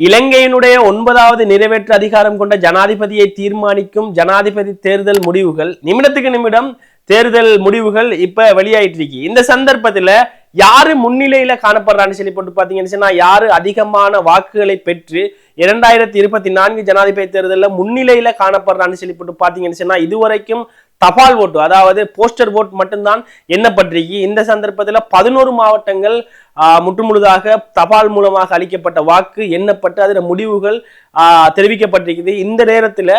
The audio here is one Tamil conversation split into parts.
இலங்கையினுடைய ஒன்பதாவது நிறைவேற்று அதிகாரம் கொண்ட ஜனாதிபதியை தீர்மானிக்கும் ஜனாதிபதி தேர்தல் முடிவுகள் நிமிடத்துக்கு நிமிடம் தேர்தல் முடிவுகள் இப்ப வெளியாயிட்டு இருக்கு. இந்த சந்தர்ப்பத்துல யாரு முன்னிலையில காணப்படுறான்னு சொல்லி போட்டு பாத்தீங்கன்னு சொன்னா யாரு அதிகமான வாக்குகளை பெற்று இரண்டாயிரத்தி இருபத்தி நான்கு ஜனாதிபதி தேர்தலில் முன்னிலையில காணப்படுறான்னு சொல்லி போட்டு பாத்தீங்கன்னு இதுவரைக்கும் தபால் ஓட்டு அதாவது போஸ்டர் ஓட் மட்டும்தான் எண்ணப்பட்டிருக்கு. இந்த சந்தர்ப்பத்தில் பதினோரு மாவட்டங்கள் முற்றுமுழுதாக தபால் மூலமாக அளிக்கப்பட்ட வாக்கு எண்ணப்பட்டு அதில் முடிவுகள் தெரிவிக்கப்பட்டிருக்குது. இந்த நேரத்தில்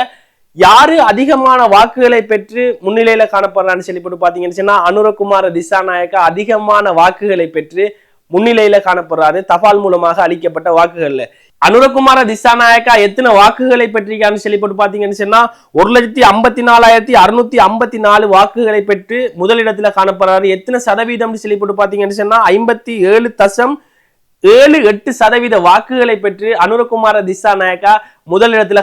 யாரு அதிகமான வாக்குகளை பெற்று முன்னிலையில காணப்படுறான்னு சொல்லி போட்டு பாத்தீங்கன்னு சொன்னா அனுரகுமார திசாநாயக்கா அதிகமான வாக்குகளை பெற்று முன்னிலையில காணப்படுறாரு. தபால் மூலமாக அளிக்கப்பட்ட வாக்குகள்ல. அனுரகுமார திசாநாயக்கா எத்தனை வாக்குகளை பெற்றிருக்கான்னு சொல்லி போட்டு சொன்னால் சொன்னா ஒரு லட்சத்தி ஐம்பத்தி நாலாயிரத்தி அறுநூத்தி ஐம்பத்தி நாலு வாக்குகளை பெற்று முதலிடத்தில் காணப்படுறாரு. எத்தனை சதவீதம்னு சொல்லி போட்டு பாத்தீங்கன்னு சொன்னா ஐம்பத்தி ஏழு தசம் ஏழு எட்டு சதவீத வாக்குகளை பெற்று அனுரகுமார திசா நாயக்கா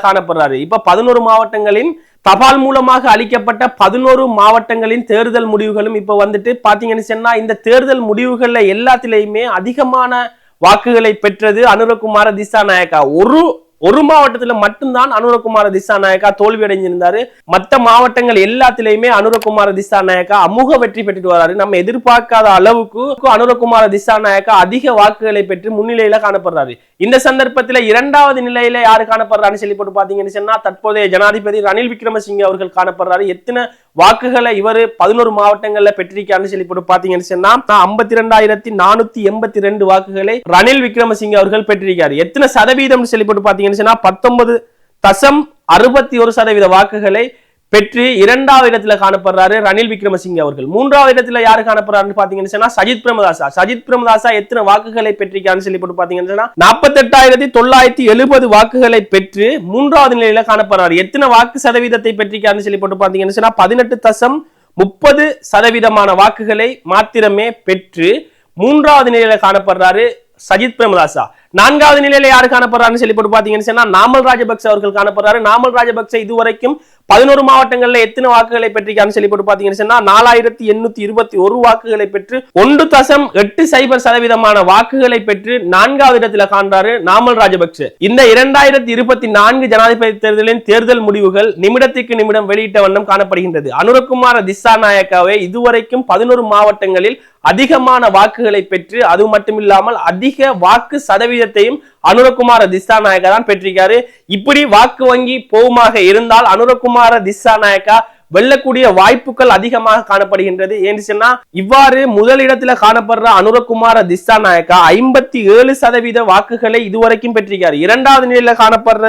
காணப்படுறாரு. இப்ப பதினோரு மாவட்டங்களின் தபால் மூலமாக அளிக்கப்பட்ட பதினோரு மாவட்டங்களின் தேர்தல் முடிவுகளும் இப்ப வந்துட்டு பாத்தீங்கன்னு சொன்னா இந்த தேர்தல் முடிவுகள்ல எல்லாத்திலையுமே அதிகமான வாக்குகளை பெற்றது அனுரகுமார திசாநாயக்கா. ஒரு ஒரு மாவட்டத்துல மட்டும்தான் அனுரகுமார திசா நாயக்கா தோல்வி அடைஞ்சிருந்தாரு. மற்ற மாவட்டங்கள் எல்லாத்திலையுமே அனுரகுமார திசாநாயக்கா அமோக வெற்றி பெற்றுட்டு வராரு. நம்ம எதிர்பார்க்காத அளவுக்கு அனுரகுமார திசா நாயக்கா அதிக வாக்குகளை பெற்று முன்னிலையில காணப்படுறாரு. இந்த சந்தர்ப்பத்துல இரண்டாவது நிலையில யாரு காணப்படுறாருன்னு சொல்லி போட்டு பாத்தீங்கன்னு சொன்னா தற்போதைய ஜனாதிபதி ரணில் விக்ரமசிங்க அவர்கள் காணப்படுறாரு. எத்தனை வாக்குகளை இவர் பதினோரு மாவட்டங்கள்ல பெற்றிருக்காருன்னு சொல்லி போட்டு பாத்தீங்கன்னு சொன்னா ஐம்பத்தி ரெண்டாயிரத்தி நானூத்தி எண்பத்தி ரெண்டு வாக்குகளை ரணில் விக்ரமசிங்க அவர்கள் பெற்றிருக்காரு. எத்தனை சதவீதம் சொல்லி போட்டு பாத்தீங்கன்னு சொன்னா பத்தொன்பது தசம் அறுபத்தி ஒரு சதவீத வாக்குகளை பெற்று இரண்டாவது இடத்துல காணப்படுறாரு ரணில் விக்ரமசிங்கே அவர்கள். மூன்றாவது இடத்துல யாரு காணப்படுறாருன்னு பாத்தீங்கன்னு சொன்னா சஜித் பிரமதாசா. சஜித் பிரமதாசா எத்தனை வாக்குகளை பெற்றிருக்கான்னு சொல்லி போட்டு பாத்தீங்கன்னா நாற்பத்தெட்டாயிரத்தி தொள்ளாயிரத்தி எழுபது வாக்குகளை பெற்று மூன்றாவது நிலையில காணப்படுறாரு. எத்தனை வாக்கு சதவீதத்தை பெற்றிருக்காருன்னு சொல்லி போட்டு பாத்தீங்கன்னு சொன்னா பதினெட்டு தசம் முப்பது சதவீதமான வாக்குகளை மாத்திரமே பெற்று மூன்றாவது நிலையில காணப்படுறாரு சஜித் பிரேமதாசா. நான்காவது நிலையில யாரு காணப்படுறாருன்னு சொல்லி போட்டு பாத்தீங்கன்னு சொன்னா நாமல் ராஜபக்ச அவர்கள் காணப்படுறாரு. நாமல் ராஜபக்ச இதுவரைக்கும் பதினோரு மாவட்டங்கள்ல எத்தனை வாக்குகளை பெற்றிருக்கான்னு சொல்லி போட்டு பாத்தீங்கன்னு சொன்னா நாலாயிரத்தி எண்ணூத்தி இருபத்தி ஒரு வாக்குகளை பெற்று ஒன்று தசம் எட்டு சைபர் சதவீதமான வாக்குகளை பெற்று நான்காவது இடத்துல காண்றாரு நாமல் ராஜபக்ச. இந்த இரண்டாயிரத்தி இருபத்தி நான்கு ஜனாதிபதி தேர்தலின் தேர்தல் முடிவுகள் நிமிடத்துக்கு நிமிடம் வெளியிட்ட வண்ணம் காணப்படுகின்றது. அனுரகுமார திசாநாயக்காவை இதுவரைக்கும் பதினோரு மாவட்டங்களில் அதிகமான வாக்குகளை பெற்று அது மட்டுமில்லாமல் அதிக வாக்கு சதவீதம் சதவீதத்தையும் அனுரகுமார திசாநாயக்கா தான் பெற்றிருக்காரு. இப்படி வாக்கு வங்கி போவுமாக இருந்தால் அனுரகுமார திசாநாயக்கா வெல்லக்கூடிய வாய்ப்புகள் அதிகமாக காணப்படுகின்றது. ஏன்னு சொன்னா இவ்வாறு முதலிடத்துல காணப்படுற அனுரகுமார திசாநாயக்கா ஐம்பத்தி ஏழு சதவீத வாக்குகளை இதுவரைக்கும் பெற்றிருக்காரு. இரண்டாவது நிலையில காணப்படுற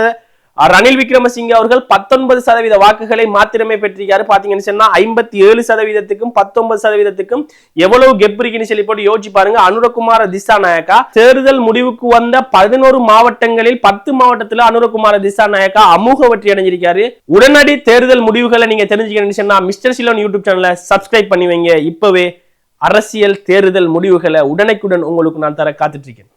ரணில் விக்ரமசிங்கே அவர்கள் பத்தொன்பது சதவீத வாக்குகளை மாத்திரமே பெற்றிருக்காரு. பாத்தீங்கன்னு சொன்னா ஐம்பத்தி ஏழு சதவீதத்துக்கும் பத்தொன்பது சதவீதத்துக்கும் எவ்வளவு கெப் இருக்குன்னு சொல்லி போட்டு யோசிச்சு பாருங்க. அனுரகுமார திசாநாயக்கா தேர்தல் முடிவுக்கு வந்த பதினோரு மாவட்டங்களில் பத்து மாவட்டத்துல அனுரகுமார திசாநாயக்கா அமோக வெற்றி அடைஞ்சிருக்காரு. உடனடி தேர்தல் முடிவுகளை நீங்க தெரிஞ்சுக்கணும்னு சொன்னா மிஸ்டர் சிலோன் யூடியூப் சேனலை சப்ஸ்கிரைப் பண்ணி வைங்க. இப்பவே அரசியல் தேர்தல் முடிவுகளை உடனுக்குடன் உங்களுக்கு நான் தர காத்துட்டு இருக்கேன்.